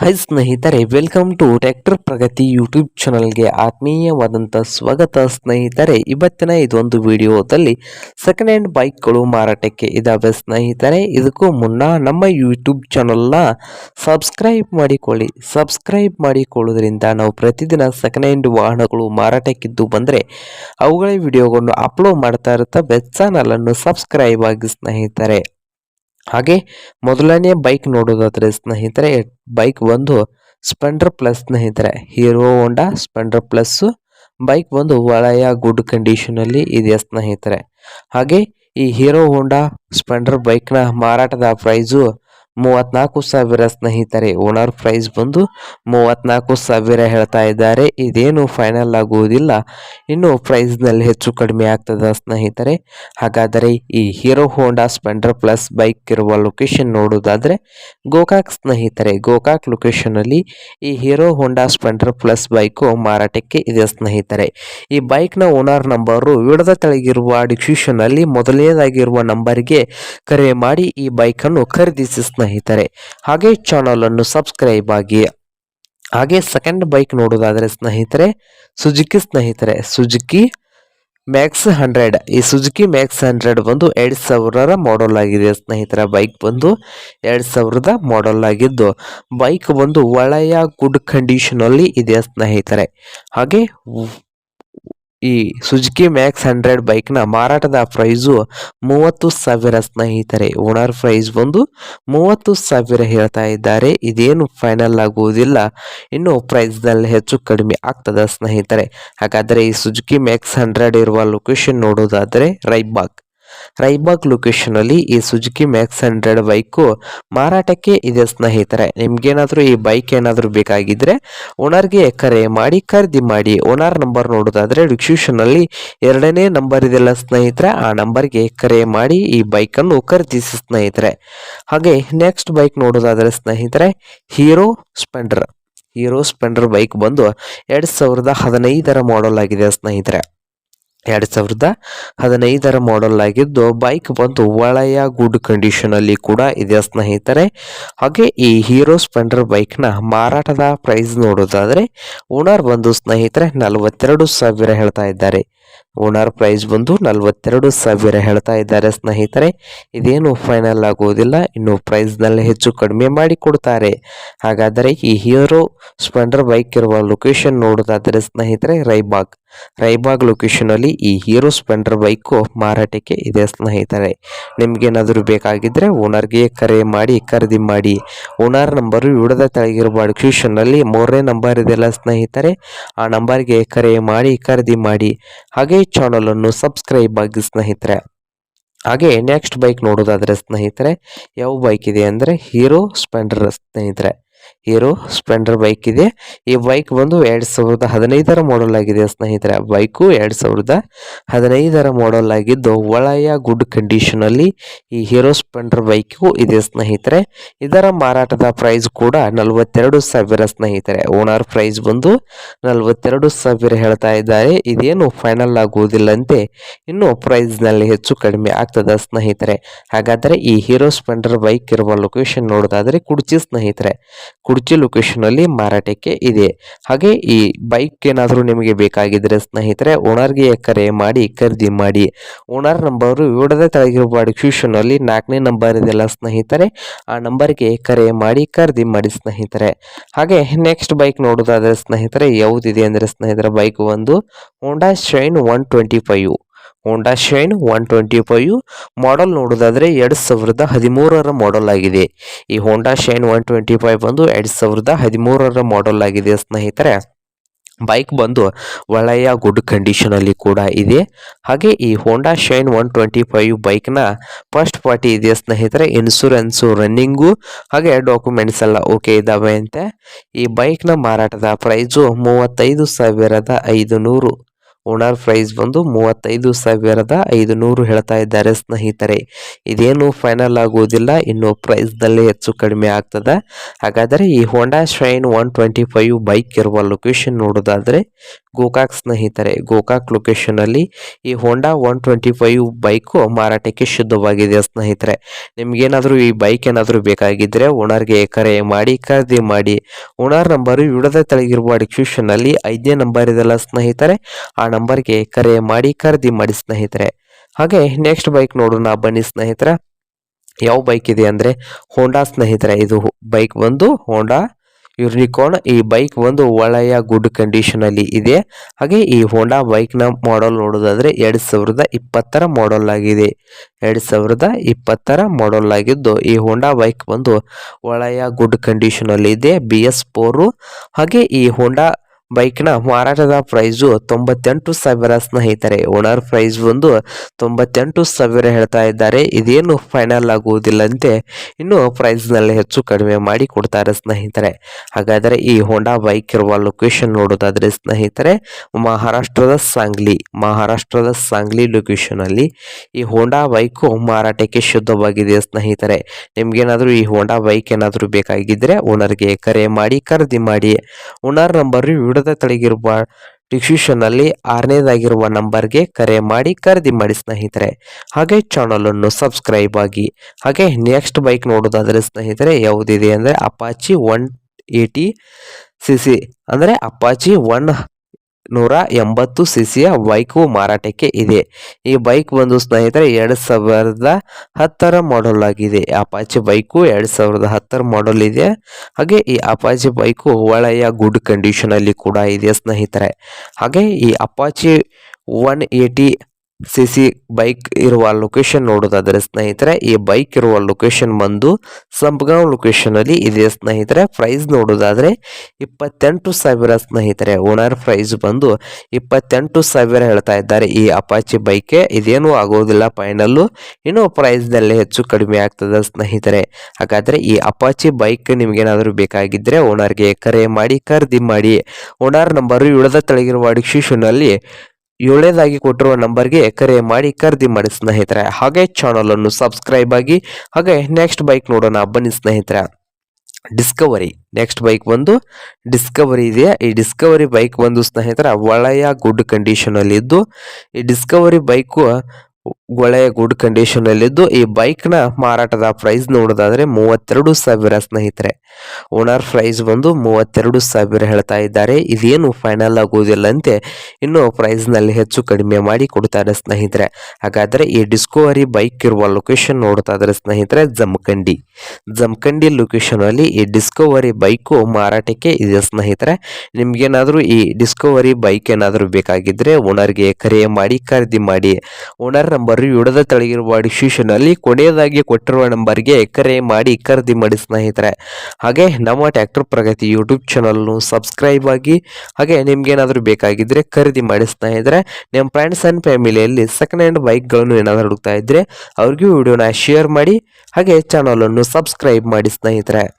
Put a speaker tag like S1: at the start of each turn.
S1: High ಸ್ನೇಹಿತರೆ welcome to tractor Pragati YouTube ಚಾನಲ್ಗೆ ಆತ್ಮೀಯವಾದಂಥ ಸ್ವಾಗತ. ಸ್ನೇಹಿತರೆ, ಇವತ್ತಿನ ಇದೊಂದು ವಿಡಿಯೋದಲ್ಲಿ ಸೆಕೆಂಡ್ ಹ್ಯಾಂಡ್ ಬೈಕ್ಗಳು ಮಾರಾಟಕ್ಕೆ ಇದ್ದಾವೆ ಸ್ನೇಹಿತರೆ, ಇದಕ್ಕೂ ಮುನ್ನ ನಮ್ಮ ಯೂಟ್ಯೂಬ್ ಚಾನಲ್ನ ಸಬ್ಸ್ಕ್ರೈಬ್ ಮಾಡಿಕೊಳ್ಳಿ. ಸಬ್ಸ್ಕ್ರೈಬ್ ಮಾಡಿಕೊಳ್ಳೋದ್ರಿಂದ ನಾವು ಪ್ರತಿದಿನ ಸೆಕೆಂಡ್ ಹ್ಯಾಂಡ್ ವಾಹನಗಳು ಮಾರಾಟಕ್ಕಿದ್ದು ಬಂದರೆ ಅವುಗಳ ವಿಡಿಯೋಗಳನ್ನು ಅಪ್ಲೋಡ್ ಮಾಡ್ತಾ ಇರ್ತವೆ ಚಾನಲನ್ನು ಸಬ್ಸ್ಕ್ರೈಬ್ ಆಗಿ ಸ್ನೇಹಿತರೆ. ಹಾಗೆ ಮೊದಲನೇ ಬೈಕ್ ನೋಡೋದಾದರೆ ಸ್ನೇಹಿತರೆ ಬೈಕ್ ಒಂದು ಸ್ಪೆಂಡರ್ ಪ್ಲಸ್ ಸ್ನೇಹಿತರೆ. Hero Honda Splendor plus bike ಒಂದು ಒಳ್ಳೆಯ ಗುಡ್ ಕಂಡೀಷನ್ ಅಲ್ಲಿ ಇದೆ ಸ್ನೇಹಿತರೆ. ಹಾಗೆ ಈ ಹೀರೋ ಹೋಂಡಾ ಸ್ಪೆಂಡರ್ ಬೈಕ್ನ ಮಾರಾಟದ ಪ್ರೈಸು ಮೂವತ್ನಾಲ್ಕು ಸಾವಿರ ಸ್ನೇಹಿತರೆ, ಓನರ್ ಪ್ರೈಸ್ ಬಂದು ಮೂವತ್ನಾಲ್ಕು ಸಾವಿರ ಹೇಳ್ತಾ ಇದ್ದಾರೆ. ಇದೇನು ಫೈನಲ್ ಆಗುವುದಿಲ್ಲ. ಇನ್ನು ಪ್ರೈಸ್ನಲ್ಲಿ ಹೆಚ್ಚು ಕಡಿಮೆ ಆಗ್ತದ ಸ್ನೇಹಿತರೆ. ಹಾಗಾದರೆ ಈ Hero Honda Splendor plus bike ಇರುವ ಲೊಕೇಶನ್ ನೋಡೋದಾದರೆ ಗೋಕಾಕ್ ಸ್ನೇಹಿತರೆ. ಗೋಕಾಕ್ ಲೊಕೇಶನಲ್ಲಿ ಈ Hero Honda Splendor plus bike ಮಾರಾಟಕ್ಕೆ ಇದೆ ಸ್ನೇಹಿತರೆ. ಈ ಬೈಕ್ನ ಓನರ್ ನಂಬರು ವಿಡದ ತೆಳಗಿರುವ ಡಿಸ್ಕ್ರಿಪ್ಷನ್ ಅಲ್ಲಿ ಮೊದಲನೇದಾಗಿರುವ ನಂಬರ್ಗೆ ಕರೆ ಮಾಡಿ ಈ ಬೈಕನ್ನು ಖರೀದಿಸಿ ಸ್ನೇಹಿತರೆ. ಹಾಗೆ ಚಾನಲನ್ನು ಸಬ್ಸ್ಕ್ರೈಬ್ ಆಗಿ, ಹಾಗೆ ಸೆಕೆಂಡ್ ಬೈಕ್ ನೋಡೋದಾದರೆ ಸ್ನೇಹಿತರೆ, ಸುಜುಕಿ ಸ್ನೇಹಿತರೆ, ಸುಜುಕಿ ಮ್ಯಾಕ್ಸ್ ಹಂಡ್ರೆಡ್ ಈ ಸುಜುಕಿ ಮ್ಯಾಕ್ಸ್ ಹಂಡ್ರೆಡ್ ಬಂದು ಎರಡು ಸಾವಿರರ ಮಾಡೆಲ್ ಆಗಿದೆ ಸ್ನೇಹಿತರ ಬೈಕ್ ಬಂದು ಎರಡು ಸಾವಿರದ ಮಾಡೆಲ್ ಆಗಿದ್ದು ಬೈಕ್ ಬಂದು ಒಳ್ಳೆಯ ಗುಡ್ ಕಂಡೀಷನ್ ಅಲ್ಲಿ ಇದೆ ಸ್ನೇಹಿತರೆ. ಹಾಗೆ ಈ ಸುಜುಕಿ ಮ್ಯಾಕ್ಸ್ ಹಂಡ್ರೆಡ್ ಬೈಕ್ನ ಮಾರಾಟದ ಪ್ರೈಸು ಮೂವತ್ತು ಸಾವಿರ ಸ್ನೇಹಿತರೆ. ಓನರ್ ಪ್ರೈಸ್ ಬಂದು ಮೂವತ್ತು ಸಾವಿರ ಹೇಳ್ತಾ ಇದ್ದಾರೆ. ಇದೇನು ಫೈನಲ್ ಆಗುವುದಿಲ್ಲ. ಇನ್ನು ಪ್ರೈಸ್ನಲ್ಲಿ ಹೆಚ್ಚು ಕಡಿಮೆ ಆಗ್ತದ ಸ್ನೇಹಿತರೆ. ಹಾಗಾದರೆ ಈ ಸುಜುಕಿ ಮ್ಯಾಕ್ಸ್ ಹಂಡ್ರೆಡ್ ಇರುವ ಲೊಕೇಶನ್ ನೋಡೋದಾದರೆ ರೈಬಾಗ್ ರೈಬಾಗ್ ಲೊಕೇಶನಲ್ಲಿ ಈ ಸುಜುಕಿ ಮ್ಯಾಕ್ಸ್ ಹಂಡ್ರೆಡ್ ಬೈಕು ಮಾರಾಟಕ್ಕೆ ಇದೆ ಸ್ನೇಹಿತರೆ. ನಿಮ್ಗೇನಾದರೂ ಈ ಬೈಕ್ ಏನಾದರೂ ಬೇಕಾಗಿದ್ರೆ ಓನರ್ಗೆ ಕರೆ ಮಾಡಿ, ಖರೀದಿ ಮಾಡಿ ಓನರ್ ನಂಬರ್ ನೋಡೋದಾದ್ರೆ ಡಿಸ್ಕ್ರಿಪ್ಷನ್ ಅಲ್ಲಿ ಎರಡನೇ ನಂಬರ್ ಇದೆಲ್ಲ ಸ್ನೇಹಿತರೆ. ಆ ನಂಬರ್ಗೆ ಕರೆ ಮಾಡಿ ಈ ಬೈಕನ್ನು ಖರೀದಿಸಿ ಸ್ನೇಹಿತರೆ. ಹಾಗೆ ನೆಕ್ಸ್ಟ್ ಬೈಕ್ ನೋಡೋದಾದ್ರೆ ಸ್ನೇಹಿತರೆ Hero Splendor Hero Splendor bike ಬಂದು ಎರಡು ಸಾವಿರದ ಹದಿನೈದರ ಮಾಡೆಲ್ ಆಗಿದೆ ಸ್ನೇಹಿತರೆ. ಎರಡು ಸಾವಿರದ ಹದಿನೈದರ ಮಾಡೆಲ್ ಆಗಿದ್ದು ಬೈಕ್ ಬಂದು ಒಳ್ಳೆಯ ಗುಡ್ ಕಂಡೀಷನ್ ಅಲ್ಲಿ ಕೂಡ ಇದೆ ಸ್ನೇಹಿತರೆ. ಹಾಗೆ ಈ ಹೀರೋ ಸ್ಪೆಂಡರ್ ಬೈಕ್ನ ಮಾರಾಟದ ಪ್ರೈಸ್ ನೋಡೋದಾದ್ರೆ ಓನರ್ ಬಂದು ಸ್ನೇಹಿತರೆ ನಲವತ್ತೆರಡು ಸಾವಿರ ಹೇಳ್ತಾ ಇದ್ದಾರೆ. ಓನರ್ ಪ್ರೈಸ್ ಬಂದು ನಲವತ್ತೆರಡು ಸಾವಿರ ಹೇಳ್ತಾ ಇದ್ದಾರೆ ಸ್ನೇಹಿತರೆ. ಇದೇನು ಫೈನಲ್ ಆಗುವುದಿಲ್ಲ ಇನ್ನು ಪ್ರೈಸ್ನಲ್ಲಿ ಹೆಚ್ಚು ಕಡಿಮೆ ಮಾಡಿ ಕೊಡ್ತಾರೆ. ಹಾಗಾದರೆ ಈ ಹೀರೋ ಸ್ಪೆಂಡರ್ ಬೈಕ್ ಇರುವ ಲೊಕೇಶನ್ ನೋಡೋದಾದರೆ ಸ್ನೇಹಿತರೆ ರೈಬಾಗ್ ರೈಬಾಗ್ ಲೊಕೇಶನಲ್ಲಿ ಈ ಹೀರೋ ಸ್ಪೆಂಡರ್ ಬೈಕು ಮಾರಾಟಕ್ಕೆ ಇದೆ ಸ್ನೇಹಿತರೆ. ನಿಮಗೇನಾದರೂ ಬೇಕಾಗಿದ್ದರೆ ಓನರ್ಗೆ ಕರೆ ಮಾಡಿ, ಖರೀದಿ ಮಾಡಿ. ಓನರ್ ನಂಬರು ವಿಡದ ತೆಳಗಿರುವ ಲೊಕೇಶನ್ನಲ್ಲಿ ಮೂರನೇ ನಂಬರ್ ಇದೆಲ್ಲ ಸ್ನೇಹಿತರೆ. ಆ ನಂಬರ್ಗೆ ಕರೆ ಮಾಡಿ, ಖರೀದಿ ಮಾಡಿ. ಹಾಗೆ ಚಾನಲನ್ನು ಸಬ್ಸ್ಕ್ರೈಬ್ ಆಗಿ ಸ್ನೇಹಿತರೆ. ಹಾಗೆ ನೆಕ್ಸ್ಟ್ ಬೈಕ್ ನೋಡೋದಾದರೆ ಸ್ನೇಹಿತರೆ, ಯಾವ ಬೈಕ್ ಇದೆ ಅಂದರೆ ಹೀರೋ ಸ್ಪೆಂಡರ್ ಸ್ನೇಹಿತರೆ. ಹೀರೋ ಸ್ಪ್ಲೆಂಡರ್ ಬೈಕ್ ಇದೆ. ಈ ಬೈಕ್ ಬಂದು ಎರಡು ಸಾವಿರದ ಹದಿನೈದರ ಮಾಡೆಲ್ ಆಗಿದೆ ಸ್ನೇಹಿತರೆ. ಬೈಕು ಎರಡು ಸಾವಿರದ ಹದಿನೈದರ ಮಾಡೆಲ್ ಆಗಿದ್ದು ಒಳ್ಳೆಯ ಗುಡ್ ಕಂಡೀಷನ್ ಅಲ್ಲಿ ಈ ಹೀರೋ ಸ್ಪ್ಲೆಂಡರ್ ಬೈಕು ಇದೆ ಸ್ನೇಹಿತರೆ. ಇದರ ಮಾರಾಟದ ಪ್ರೈಸ್ ಕೂಡ ನಲವತ್ತೆರಡು ಸಾವಿರ ಸ್ನೇಹಿತರೆ. ಓನರ್ ಪ್ರೈಸ್ ಬಂದು ನಲವತ್ತೆರಡು ಸಾವಿರ ಹೇಳ್ತಾ ಇದ್ದಾರೆ. ಇದೇನು ಫೈನಲ್ ಆಗುವುದಿಲ್ಲಂತೆ ಇನ್ನು ಪ್ರೈಸ್ನಲ್ಲಿ ಹೆಚ್ಚು ಕಡಿಮೆ ಆಗ್ತದ ಸ್ನೇಹಿತರೆ. ಹಾಗಾದರೆ ಈ ಹೀರೋ ಸ್ಪ್ಲೆಂಡರ್ ಬೈಕ್ ಇರುವ ಲೊಕೇಶನ್ ನೋಡೋದಾದ್ರೆ ಕುಡ್ಚಿ ಸ್ನೇಹಿತರೆ. ಕುಡ್ಚಿ ಲೊಕೇಶನ್ ಅಲ್ಲಿ ಮಾರಾಟಕ್ಕೆ ಇದೆ. ಹಾಗೆ ಈ ಬೈಕ್ ಏನಾದರೂ ನಿಮಗೆ ಬೇಕಾಗಿದ್ರೆ ಸ್ನೇಹಿತರೆ, ಓನರ್ಗೆ ಕರೆ ಮಾಡಿ, ಖರೀದಿ ಮಾಡಿ. ಓನರ್ ನಂಬರು ವಿವರದ ತೆಳಗಿರುವ ಡಿಸ್ಕ್ರಿಪ್ಷನ್ ಅಲ್ಲಿ ನಾಲ್ಕನೇ ನಂಬರ್ ಇದೆಲ್ಲ ಸ್ನೇಹಿತರೆ, ಆ ನಂಬರ್ಗೆ ಕರೆ ಮಾಡಿ, ಖರೀದಿ ಮಾಡಿ ಸ್ನೇಹಿತರೆ. ಹಾಗೆ ನೆಕ್ಸ್ಟ್ ಬೈಕ್ ನೋಡೋದಾದರೆ ಸ್ನೇಹಿತರೆ, ಯಾವುದಿದೆ ಅಂದರೆ ಸ್ನೇಹಿತರೆ ಬೈಕ್ ಒಂದು Honda Shine one twenty five Honda Shine one twenty five model ನೋಡೋದಾದರೆ ಎರಡು ಸಾವಿರದ ಹದಿಮೂರರ ಮಾಡಲ್ ಆಗಿದೆ. ಈ Honda Shine one twenty five ಬಂದು ಎರಡು ಸಾವಿರದ ಹದಿಮೂರರ ಮಾಡಲ್ ಆಗಿದೆ ಸ್ನೇಹಿತರೆ. ಬೈಕ್ ಬಂದು ಒಳ್ಳೆಯ ಗುಡ್ ಕಂಡೀಷನಲ್ಲಿ ಕೂಡ ಇದೆ. ಹಾಗೆ ಈ Honda Shine one twenty five ಬೈಕ್ನ ಫಸ್ಟ್ ಪಾರ್ಟಿ ಇದೆ ಸ್ನೇಹಿತರೆ ಇನ್ಸೂರೆನ್ಸು ರನ್ನಿಂಗು ಹಾಗೆ ಡಾಕ್ಯುಮೆಂಟ್ಸ್ ಎಲ್ಲ ಓಕೆ ಇದ್ದಾವೆ ಅಂತೆ. ಈ ಬೈಕ್ನ ಮಾರಾಟದ ಪ್ರೈಸು ಮೂವತ್ತೈದು ಸಾವಿರದ ಐದು ನೂರು ಓನರ್ ಪ್ರೈಸ್ ಬಂದು ಮೂವತ್ತೈದು ಸಾವಿರದ ಐದು ನೂರು ಹೇಳ್ತಾ ಇದ್ದಾರೆ ಸ್ನೇಹಿತರೆ. ಇದೇನು ಫೈನಲ್ ಆಗುವುದಿಲ್ಲ, ಇನ್ನು ಪ್ರೈಸ್ದಲ್ಲಿ ಹೆಚ್ಚು ಕಡಿಮೆ ಆಗ್ತದೆ. ಹಾಗಾದರೆ ಈ Honda Shine one twenty five bike ಇರುವ ಲೊಕೇಶನ್ ನೋಡೋದಾದ್ರೆ ಗೋಕಾಕ್ ಸ್ನೇಹಿತರೆ. ಗೋಕಾಕ್ ಲೊಕೇಶನ್ ಅಲ್ಲಿ ಈ Honda one twenty five bike ಮಾರಾಟಕ್ಕೆ ಶುದ್ಧವಾಗಿದೆ ಸ್ನೇಹಿತರೆ. ನಿಮಗೇನಾದರೂ ಈ ಬೈಕ್ ಏನಾದರೂ ಬೇಕಾಗಿದ್ದರೆ ಓನರ್ಗೆ ಕರೆ ಮಾಡಿ, ಖರೀದಿ ಮಾಡಿ. ಓನರ್ ನಂಬರು ವಿಡದ ತೆಳಗಿರುವ ಡಿಸ್ಕ್ರಿಪ್ಷನ್ ಅಲ್ಲಿ ಐದನೇ ನಂಬರ್ ಇದೆಲ್ಲ ಸ್ನೇಹಿತರೆ. ಆ ನಂಬರ್ಗೆ ಕರೆ ಮಾಡಿ ಖರೀದಿ ಮಾಡಿ ಸ್ನೇಹಿತರೆ. ಹಾಗೆ ನೆಕ್ಸ್ಟ್ ಬೈಕ್ ನೋಡೋಣ ಬನ್ನಿ ಸ್ನೇಹಿತರೆ. ಯಾವ ಬೈಕ್ ಇದೆ ಅಂದರೆ ಹೋಂಡಾ ಸ್ನೇಹಿತರೆ. ಇದು ಬೈಕ್ ಬಂದು ಹೋಂಡಾ ಯುನಿಕಾರ್ನ್ ಈ ಬೈಕ್ ಒಂದು ಒಳ್ಳೆಯ ಗುಡ್ ಕಂಡೀಷನ್ ಅಲ್ಲಿ ಇದೆ. ಹಾಗೆ ಈ ಹೋಂಡಾ ಬೈಕ್ನ ಮಾಡೆಲ್ ನೋಡೋದಾದ್ರೆ ಎರಡ್ ಸಾವಿರದ ಇಪ್ಪತ್ತರ ಮಾಡಲ್ ಆಗಿದೆ. ಎರಡ್ ಸಾವಿರದ ಇಪ್ಪತ್ತರ ಮಾಡಲ್ ಆಗಿದ್ದು ಈ ಹೋಂಡಾ ಬೈಕ್ ಒಂದು ಒಳ್ಳೆಯ ಗುಡ್ ಕಂಡೀಷನ್ ಅಲ್ಲಿ ಇದೆ. ಬಿ ಎಸ್ ಫೋರು ಹಾಗೆ ಈ ಹೋಂಡಾ ಬೈಕ್ನ ಮಾರಾಟದ ಪ್ರೈಸು ತೊಂಬತ್ತೆಂಟು ಸಾವಿರ ಸ್ನೇಹಿತರೆ. ಓನರ್ ಪ್ರೈಸ್ ಬಂದು ತೊಂಬತ್ತೆಂಟು ಸಾವಿರ ಹೇಳ್ತಾ ಇದ್ದಾರೆ. ಇದೇನು ಫೈನಲ್ ಆಗುವುದಿಲ್ಲಂತೆ ಇನ್ನು ಪ್ರೈಸ್ನಲ್ಲಿ ಹೆಚ್ಚು ಕಡಿಮೆ ಮಾಡಿ ಕೊಡ್ತಾರೆ ಸ್ನೇಹಿತರೆ. ಹಾಗಾದರೆ ಈ ಹೋಂಡಾ ಬೈಕ್ ಇರುವ ಲೊಕೇಶನ್ ನೋಡೋದಾದರೆ ಸ್ನೇಹಿತರೆ, ಮಹಾರಾಷ್ಟ್ರದ ಸಾಂಗ್ಲಿ ಮಹಾರಾಷ್ಟ್ರದ ಸಾಂಗ್ಲಿ ಲೊಕೇಶನ್ ಅಲ್ಲಿ ಈ ಹೋಂಡಾ ಬೈಕು ಮಾರಾಟಕ್ಕೆ ಶುದ್ಧವಾಗಿದೆ ಸ್ನೇಹಿತರೆ. ನಿಮ್ಗೇನಾದರೂ ಈ ಹೋಂಡಾ ಬೈಕ್ ಏನಾದರೂ ಬೇಕಾಗಿದ್ದರೆ ಓನರ್ಗೆ ಕರೆ ಮಾಡಿ, ಖರೀದಿ ಮಾಡಿ. ಓನರ್ ನಂಬರ್ ವಿಡದ ತಳಗಿರುವ ಡಿಸ್ಕ್ರಿಪ್ಷನ್ ಅಲ್ಲಿ ಆರನೇದಾಗಿರುವ ನಂಬರ್ಗೆ ಕರೆ ಮಾಡಿ ಖರೀದಿ ಮಾಡಿ ಸ್ನೇಹಿತರೆ. ಹಾಗೆ ಚಾನಲ್ ಅನ್ನು ಸಬ್ಸ್ಕ್ರೈಬ್ ಆಗಿ, ಹಾಗೆ ನೆಕ್ಸ್ಟ್ ಬೈಕ್ ನೋಡೋದಾದ್ರೆ ಸ್ನೇಹಿತರೆ ಯಾವುದಿದೆ ಅಂದರೆ Apache one eighty C C ಅಂದರೆ ಅಪಾಚಿ ಒನ್ ನೂರ ಎಂಬತ್ತು ಸಿ ಸಿಯ ಬೈಕು ಮಾರಾಟಕ್ಕೆ ಇದೆ. ಈ ಬೈಕ್ ಒಂದು ಸ್ನೇಹಿತರೆ ಎರಡು ಸಾವಿರದ ಹತ್ತರ ಮಾಡೆಲ್ ಆಗಿದೆ ಅಪಾಚಿ ಬೈಕು ಎರಡು ಸಾವಿರದ ಹತ್ತರ ಮಾಡೆಲ್ ಇದೆ. ಹಾಗೆ ಈ ಅಪಾಚಿ ಬೈಕು ಒಳ್ಳೆಯ ಗುಡ್ ಕಂಡೀಷನ್ ಅಲ್ಲಿ ಕೂಡ ಇದೆ ಸ್ನೇಹಿತರೆ. ಹಾಗೆ ಈ Apache one eighty C C bike ಇರುವ ಲೊಕೇಶನ್ ನೋಡೋದಾದ್ರೆ ಸ್ನೇಹಿತರೆ, ಈ ಬೈಕ್ ಇರುವ ಲೊಕೇಶನ್ ಬಂದು ಸಂಪಗಾಂವ್ ಲೊಕೇಶನ್ ಅಲ್ಲಿ ಇದೆ ಸ್ನೇಹಿತರೆ. ಪ್ರೈಸ್ ನೋಡೋದಾದ್ರೆ ಇಪ್ಪತ್ತೆಂಟು ಸಾವಿರ ಸ್ನೇಹಿತರೆ. ಓನರ್ ಪ್ರೈಸ್ ಬಂದು ಇಪ್ಪತ್ತೆಂಟು ಸಾವಿರ ಹೇಳ್ತಾ ಇದ್ದಾರೆ. ಈ ಅಪಾಚಿ ಬೈಕ್ಗೆ ಇದೇನು ಆಗೋದಿಲ್ಲ ಫೈನಲ್ಲು ಇನ್ನು ಪ್ರೈಸ್ನಲ್ಲಿ ಹೆಚ್ಚು ಕಡಿಮೆ ಆಗ್ತದೆ ಸ್ನೇಹಿತರೆ. ಹಾಗಾದ್ರೆ ಈ ಅಪಾಚಿ ಬೈಕ್ ನಿಮ್ಗೇನಾದರೂ ಬೇಕಾಗಿದ್ದರೆ ಓನರ್ಗೆ ಕರೆ ಮಾಡಿ, ಖರೀದಿ ಮಾಡಿ. ಓನರ್ ನಂಬರು ಇಳದ ತೆಳಗಿರುವ ಡಿಸ್ಕ್ರಿಪ್ಷನ್ ಅಲ್ಲಿ ಏಳನೇದಾಗಿ ಕೊಟ್ಟಿರುವ ನಂಬರ್ಗೆ ಕರೆ ಮಾಡಿ ಖರೀದಿ ಮಾಡಿ ಸ್ನೇಹಿತರೆ. ಹಾಗೆ ಚಾನಲ್ ಅನ್ನು ಸಬ್ಸ್ಕ್ರೈಬ್ ಆಗಿ, ಹಾಗೆ ನೆಕ್ಸ್ಟ್ ಬೈಕ್ ನೋಡೋಣ ಬನ್ನಿ ಸ್ನೇಹಿತರೆ. ಡಿಸ್ಕವರಿ ನೆಕ್ಸ್ಟ್ ಬೈಕ್ ಬಂದು ಡಿಸ್ಕವರಿ ಇದೆಯಾ? ಈ ಡಿಸ್ಕವರಿ ಬೈಕ್ ಬಂದು ಸ್ನೇಹಿತರ, ಒಳ್ಳೆಯ ಗುಡ್ ಕಂಡೀಷನಲ್ಲಿದ್ದು ಈ ಡಿಸ್ಕವರಿ ಬೈಕು ಒಳ್ಳೆಯ ಗುಡ್ ಕಂಡೀಷನ್ ಅಲ್ಲಿದ್ದು ಈ ಬೈಕ್ನ ಮಾರಾಟದ ಪ್ರೈಸ್ ನೋಡೋದಾದ್ರೆ ಮೂವತ್ತೆರಡು ಸಾವಿರ ಸ್ನೇಹಿತರೆ. ಓನರ್ ಪ್ರೈಸ್ ಬಂದು ಮೂವತ್ತೆರಡು ಸಾವಿರ ಹೇಳ್ತಾ ಇದ್ದಾರೆ. ಇದೇನು ಫೈನಲ್ ಆಗುವುದಿಲ್ಲ ಅಂತೆ. ಇನ್ನು ಪ್ರೈಸ್ನಲ್ಲಿ ಹೆಚ್ಚು ಕಡಿಮೆ ಮಾಡಿ ಕೊಡ್ತಾರೆ ಸ್ನೇಹಿತರೆ. ಹಾಗಾದ್ರೆ ಈ ಡಿಸ್ಕವರಿ ಬೈಕ್ ಇರುವ ಲೊಕೇಶನ್ ನೋಡ್ತಾ ಇದ್ರೆ ಸ್ನೇಹಿತರೆ ಜಮಖಂಡಿ ಜಮಖಂಡಿ ಲೊಕೇಶನ್ ಅಲ್ಲಿ ಈ ಡಿಸ್ಕವರಿ ಬೈಕು ಮಾರಾಟಕ್ಕೆ ಇದೆ ಸ್ನೇಹಿತರೆ. ನಿಮ್ಗೇನಾದ್ರೂ ಈ ಡಿಸ್ಕವರಿ ಬೈಕ್ ಏನಾದರೂ ಬೇಕಾಗಿದ್ರೆ ಓನರ್ಗೆ ಕರೆ ಮಾಡಿ, ಖರೀದಿ ಮಾಡಿ. ಓನರ್ ನಂಬರ್ ವಿಡದ ತಳಗಿರುವ ಡಿಸಿಷನ್ ಅಲ್ಲಿ ಕೊನೆಯದಾಗಿ ಕೊಟ್ಟಿರುವ ನಂಬರ್ಗೆ ಕರೆ ಮಾಡಿ ಖರೀದಿ ಮಾಡಿ ಸ್ನೇಹಿತರೆ. ಹಾಗೆ ನಮ್ಮ ಟ್ಯಾಕ್ಟರ್ ಪ್ರಗತಿ ಯೂಟ್ಯೂಬ್ ಚಾನಲ್ನು ಸಬ್ಸ್ಕ್ರೈಬ್ ಆಗಿ, ಹಾಗೆ ನಿಮ್ಗೇನಾದರೂ ಬೇಕಾಗಿದ್ರೆ ಖರೀದಿ ಮಾಡಿ ಸ್ನೇಹಿತರೆ. ನಿಮ್ಮ ಫ್ರೆಂಡ್ಸ್ ಆ್ಯಂಡ್ ಫ್ಯಾಮಿಲಿಯಲ್ಲಿ ಸೆಕೆಂಡ್ ಹ್ಯಾಂಡ್ ಬೈಕ್ಗಳನ್ನು ಏನಾದರೂ ಹುಡುಕ್ತಾ ಇದ್ರೆ ಅವ್ರಿಗೂ ವಿಡಿಯೋನ ಶೇರ್ ಮಾಡಿ, ಹಾಗೆ ಚಾನಲನ್ನು ಸಬ್ಸ್ಕ್ರೈಬ್ ಮಾಡಿ ಸ್ನೇಹಿತರೆ.